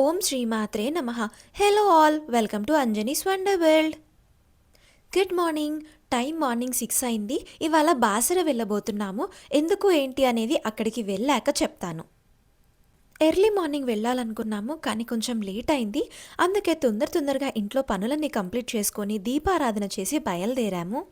ఓం శ్రీమాత్రే నమ. Hello all welcome to Anjani's wonder world good morning time morning six అయింది. ఇవాళ బాసర వెళ్ళబోతున్నాము. ఎందుకు ఏంటి అనేది అక్కడికి వెళ్ళాక చెప్తాను. ఎర్లీ మార్నింగ్ వెళ్ళాలనుకున్నాము కానీ కొంచెం లేట్ అయింది. అందుకే తొందర తొందరగా ఇంట్లో పనులన్నీ కంప్లీట్ చేసుకొని దీపారాధన చేసి బయలుదేరాము.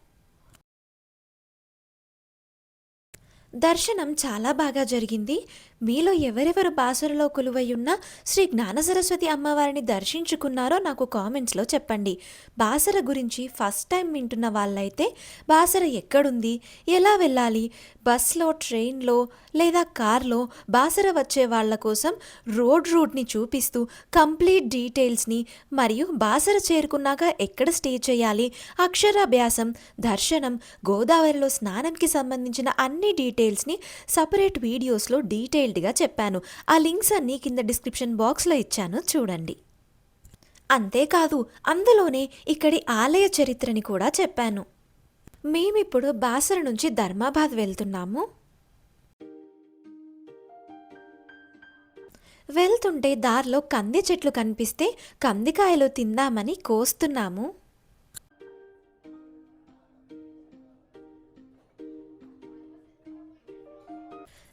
దర్శనం చాలా బాగా జరిగింది. మీలో ఎవరెవరు బాసరలో కొలువై ఉన్న శ్రీ జ్ఞాన సరస్వతి అమ్మవారిని దర్శించుకున్నారో నాకు కామెంట్స్లో చెప్పండి. బాసర గురించి ఫస్ట్ టైం వింటున్న వాళ్ళైతే బాసర ఎక్కడుంది? ఎలా వెళ్ళాలి? బస్లో ట్రైన్లో లేదా కార్లో బాసర వచ్చే వాళ్ళ కోసం రోడ్ రూట్ని చూపిస్తూ కంప్లీట్ డీటెయిల్స్ని మరియు బాసర చేరుకున్నాక ఎక్కడ స్టే చేయాలి? అక్షరాభ్యాసం దర్శనం గోదావరిలో స్నానంకి సంబంధించిన అన్ని డీటెయిల్స్ని సపరేట్ వీడియోస్లో డీటెయిల్డ్గా చెప్పాను. ఆ లింక్స్ అన్నీ కింద డిస్క్రిప్షన్ బాక్స్లో ఇచ్చాను. చూడండి. అంతేకాదు అందులోనే ఇక్కడి ఆలయ చరిత్రని కూడా చెప్పాను. మేమిప్పుడు బాసర నుంచి ధర్మాబాద్ వెళ్తున్నాము. వెళ్తుంటే దారిలో కంది చెట్లు కనిపిస్తే కందికాయలు తిందామని కోస్తున్నాము.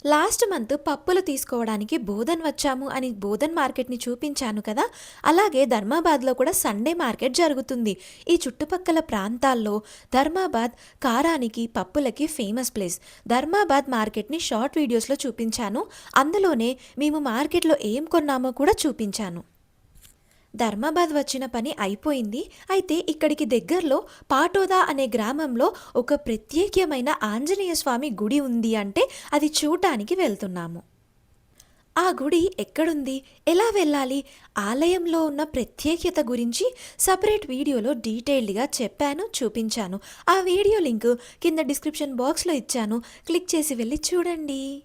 లాస్ట్ మంత్ పప్పులు తీసుకోవడానికి బోధన్ వచ్చాము అని బోధన్ మార్కెట్ని చూపించాను కదా. అలాగే ధర్మాబాద్లో కూడా సండే మార్కెట్ జరుగుతుంది. ఈ చుట్టుపక్కల ప్రాంతాల్లో ధర్మాబాద్ కారానికి పప్పులకి ఫేమస్ ప్లేస్. ధర్మాబాద్ మార్కెట్ని షార్ట్ వీడియోస్లో చూపించాను. అందులోనే మేము మార్కెట్లో ఏం కొన్నామో కూడా చూపించాను. ధర్మాబాద్ వచ్చిన పని అయిపోయింది. అయితే ఇక్కడికి దగ్గరలో పాటోదా అనే గ్రామంలో ఒక ప్రత్యేకమైన ఆంజనేయ స్వామి గుడి ఉంది అంటే అది చూడటానికి వెళ్తున్నాము. ఆ గుడి ఎక్కడుంది? ఎలా వెళ్ళాలి? ఆలయంలో ఉన్న ప్రత్యేకత గురించి సపరేట్ వీడియోలో డీటెయిల్డ్గా చెప్పాను చూపించాను. ఆ వీడియో లింక్ కింద డిస్క్రిప్షన్ బాక్స్లో ఇచ్చాను. క్లిక్ చేసి వెళ్ళి చూడండి.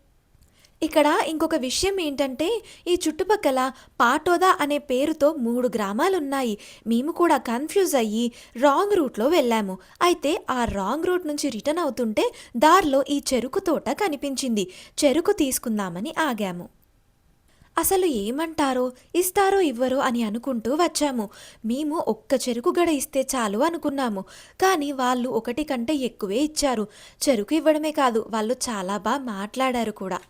ఇక్కడ ఇంకొక విషయం ఏంటంటే ఈ చుట్టుపక్కల పాటోదా అనే పేరుతో మూడు గ్రామాలున్నాయి. మేము కూడా కన్ఫ్యూజ్ అయ్యి రాంగ్ రూట్లో వెళ్ళాము. అయితే ఆ రాంగ్ రూట్ నుంచి రిటర్న్ అవుతుంటే దారిలో ఈ చెరుకు తోట కనిపించింది. చెరుకు తీసుకుందామని ఆగాము. అసలు ఏమంటారో ఇస్తారో ఇవ్వరో అని అనుకుంటూ వచ్చాము. మేము ఒక్క చెరుకు గడ ఇస్తే చాలు అనుకున్నాము. కానీ వాళ్ళు ఒకటి కంటే ఎక్కువే ఇచ్చారు. చెరుకు ఇవ్వడమే కాదు వాళ్ళు చాలా బాగా మాట్లాడారు కూడా.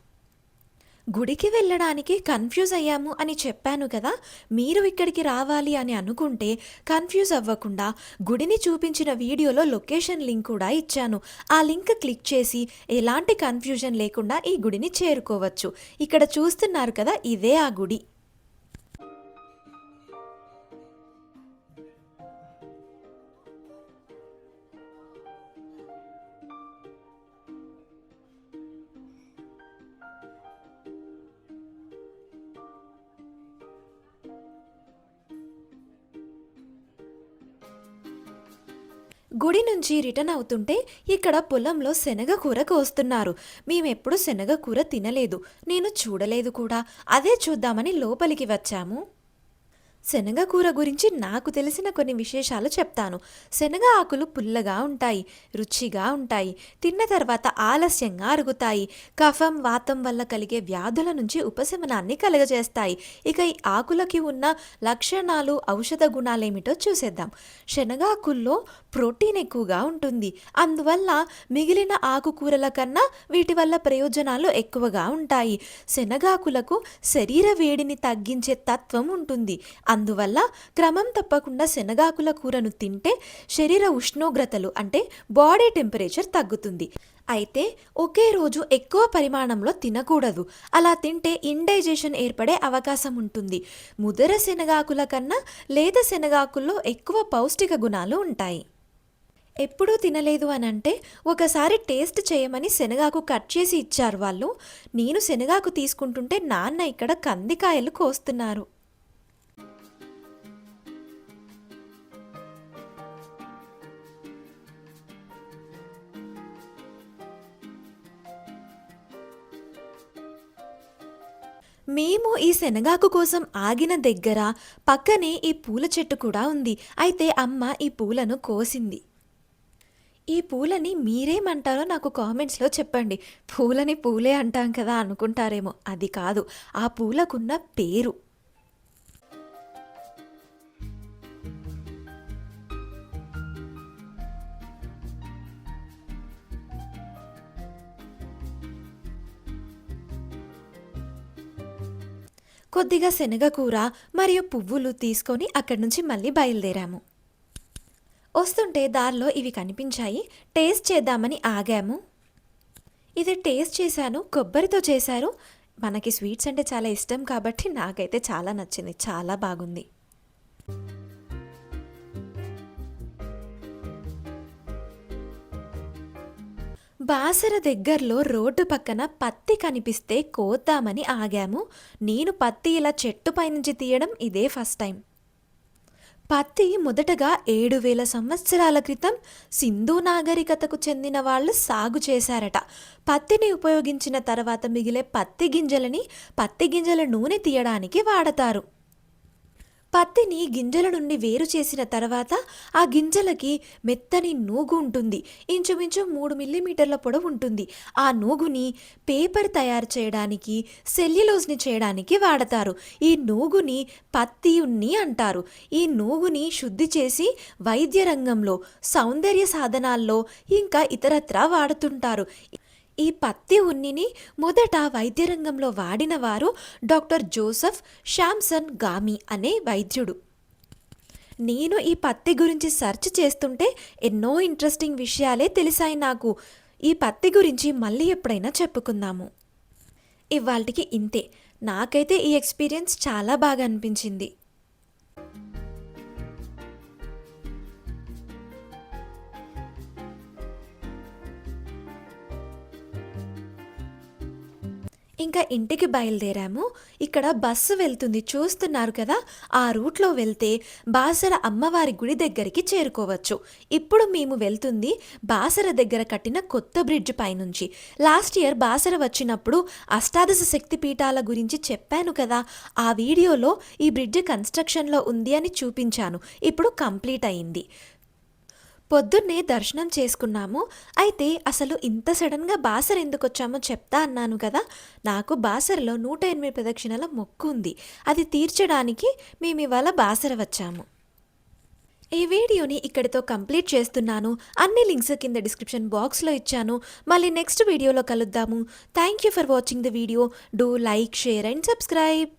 గుడికి వెళ్ళడానికి కన్ఫ్యూజ్ అయ్యాము అని చెప్పాను కదా మీరు ఇక్కడికి రావాలి అని అనుకుంటే కన్ఫ్యూజ్ అవ్వకుండా గుడిని చూపించిన వీడియోలో లొకేషన్ లింక్ కూడా ఇచ్చాను. ఆ లింక్ క్లిక్ చేసి ఎలాంటి కన్ఫ్యూజన్ లేకుండా ఈ గుడిని చేరుకోవచ్చు. ఇక్కడ చూస్తున్నారు కదా ఇదే ఆ గుడి. గుడి నుంచి రిటర్న్ అవుతుంటే ఇక్కడ పొలంలో శనగ కూర కోస్తున్నారు. మేమెప్పుడు శనగ కూర తినలేదు. నేను చూడలేదు కూడా. అదే చూద్దామని లోపలికి వచ్చాము. శనగ కూర గురించి నాకు తెలిసిన కొన్ని విశేషాలు చెప్తాను. శనగ ఆకులు పుల్లగా ఉంటాయి రుచిగా ఉంటాయి తిన్న తర్వాత ఆలస్యంగా అరుగుతాయి. కఫం వాతం వల్ల కలిగే వ్యాధుల నుంచి ఉపశమనాన్ని కలుగజేస్తాయి. ఇక ఈ ఆకులకి ఉన్న లక్షణాలు ఔషధ గుణాలేమిటో చూసేద్దాం. శనగాకుల్లో ప్రోటీన్ ఎక్కువగా ఉంటుంది. అందువల్ల మిగిలిన ఆకుకూరల కన్నా వీటి వల్ల ప్రయోజనాలు ఎక్కువగా ఉంటాయి. శనగాకులకు శరీర వేడిని తగ్గించే తత్వం ఉంటుంది. అందువల్ల క్రమం తప్పకుండా శనగాకుల కూరను తింటే శరీర ఉష్ణోగ్రతలు అంటే బాడీ టెంపరేచర్ తగ్గుతుంది. అయితే ఒకే రోజు ఎక్కువ పరిమాణంలో తినకూడదు. అలా తింటే ఇండైజేషన్ ఏర్పడే అవకాశం ఉంటుంది. ముదర శనగాకుల కన్నా లేత శనగాకుల్లో ఎక్కువ పౌష్టిక గుణాలు ఉంటాయి. ఎప్పుడూ తినలేదు అని అంటే ఒకసారి టేస్ట్ చేయమని శనగాకు కట్ చేసి ఇచ్చారు వాళ్ళు. నేను శనగాకు తీసుకుంటుంటే నాన్న ఇక్కడ కందికాయలు కోస్తున్నారు. మేము ఈ శనగాకు కోసం ఆగిన దగ్గర పక్కనే ఈ పూల చెట్టు కూడా ఉంది. అయితే అమ్మ ఈ పూలను కోసింది. ఈ పూలని మీరేమంటారో నాకు కామెంట్స్లో చెప్పండి. పూలని పూలే అంటాం కదా అనుకుంటారేమో. అది కాదు ఆ పూలకున్న పేరు. కొద్దిగా శనగకూర మరియు పువ్వులు తీసుకొని అక్కడి నుంచి మళ్ళీ బయలుదేరాము. వస్తుంటే దారిలో ఇవి కనిపించాయి. టేస్ట్ చేద్దామని ఆగాము. ఇది టేస్ట్ చేశాను కొబ్బరితో చేశారు. మనకి స్వీట్స్ అంటే చాలా ఇష్టం కాబట్టి నాకైతే చాలా నచ్చింది చాలా బాగుంది. బాసర దగ్గరలో రోడ్డు పక్కన పత్తి కనిపిస్తే కోద్దామని ఆగాము. నేను పత్తి ఇలా చెట్టు పైనుంచి తీయడం ఇదే ఫస్ట్ టైం. పత్తి మొదటగా ఏడు వేల సంవత్సరాల క్రితం సింధు నాగరికతకు చెందిన వాళ్ళు సాగు చేశారట. పత్తిని ఉపయోగించిన తర్వాత మిగిలే పత్తి గింజలని పత్తి గింజల నూనె తీయడానికి వాడతారు. పత్తిని గింజల నుండి వేరు చేసిన తర్వాత ఆ గింజలకి మెత్తని నూగు ఉంటుంది. ఇంచుమించు మూడు మిల్లీమీటర్ల పొడవు ఉంటుంది. ఆ నూగుని పేపర్ తయారు చేయడానికి సెల్యులోజ్ని చేయడానికి వాడతారు. ఈ నూగుని పత్తి ఉన్ని అంటారు. ఈ నూగుని శుద్ధి చేసి వైద్య రంగంలో సౌందర్య సాధనాల్లో ఇంకా ఇతరత్రా వాడుతుంటారు. ఈ పత్తి ఉన్నిని మొదట వైద్యరంగంలో వాడిన వారు డాక్టర్ జోసెఫ్ శామ్సన్ గామి అనే వైద్యుడు. నేను ఈ పత్తి గురించి సెర్చ్ చేస్తుంటే ఎన్నో ఇంట్రెస్టింగ్ విషయాలే తెలిసాయి నాకు. ఈ పత్తి గురించి మళ్ళీ ఎప్పుడైనా చెప్పుకుందాము. ఇవాళకి ఇంతే. నాకైతే ఈ ఎక్స్పీరియన్స్ చాలా బాగా అనిపించింది. ఇంకా ఇంటికి బయలుదేరాము. ఇక్కడ బస్సు వెళ్తుంది. చూస్తున్నారు కదా? ఆ రూట్లో వెళ్తే బాసర అమ్మవారి గుడి దగ్గరికి చేరుకోవచ్చు. ఇప్పుడు మేము వెళ్తుంది బాసర దగ్గర కట్టిన కొత్త బ్రిడ్జ్ పైనుంచి. లాస్ట్ ఇయర్ బాసర వచ్చినప్పుడు అష్టాదశ శక్తి పీఠాల గురించి చెప్పాను కదా. ఆ వీడియోలో ఈ బ్రిడ్జ్ కన్స్ట్రక్షన్లో ఉంది అని చూపించాను. ఇప్పుడు కంప్లీట్ అయింది. పొద్దున్నే దర్శనం చేసుకున్నాము. అయితే అసలు ఇంత సడన్గా బాసర్ ఎందుకు వచ్చామో చెప్తా అన్నాను కదా. నాకు బాసర్లో నూట ఎనిమిది ప్రదక్షిణల మొక్కు ఉంది. అది తీర్చడానికి మేము ఇవాళ బాసర వచ్చాము. ఈ వీడియోని ఇక్కడితో కంప్లీట్ చేస్తున్నాను. అన్ని లింక్స్ కింద డిస్క్రిప్షన్ బాక్స్లో ఇచ్చాను. మళ్ళీ నెక్స్ట్ వీడియోలో కలుద్దాము. Thank you for watching the video do like share and subscribe